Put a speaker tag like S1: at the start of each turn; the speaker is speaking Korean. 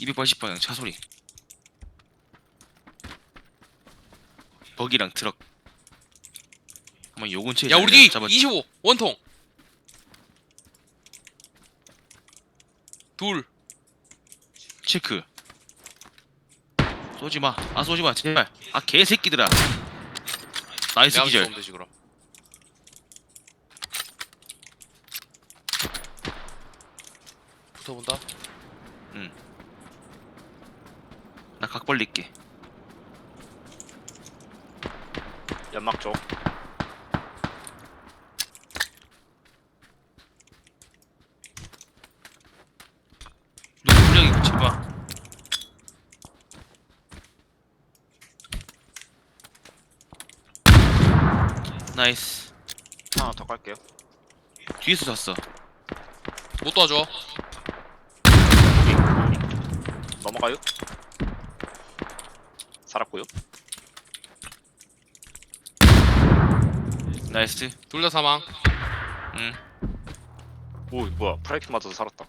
S1: 280방향 차 소리. 버기랑 트럭. 아마 요 근처에
S2: 야 우리 뒤
S1: 잡았지.
S2: 25 원통 둘
S1: 체크. 쏘지 마. 아 쏘지 마. 제발. 아 개새끼들아. 나이스
S2: 내가
S1: 기절.
S2: 쏘면 되지 그럼 붙어본다
S1: 나 각 벌릴게.
S3: 연막 쪽.
S1: 누구 분량이 붙지 마. 나이스.
S3: 하나 더 갈게요.
S1: 뒤에서 쐈어.
S2: 못 도와줘
S3: 넘어가요. 살았고요.
S1: 나이스.
S2: 둘 다 사망
S1: 응.
S3: 오 뭐야 프라이팬 맞아서 살았다.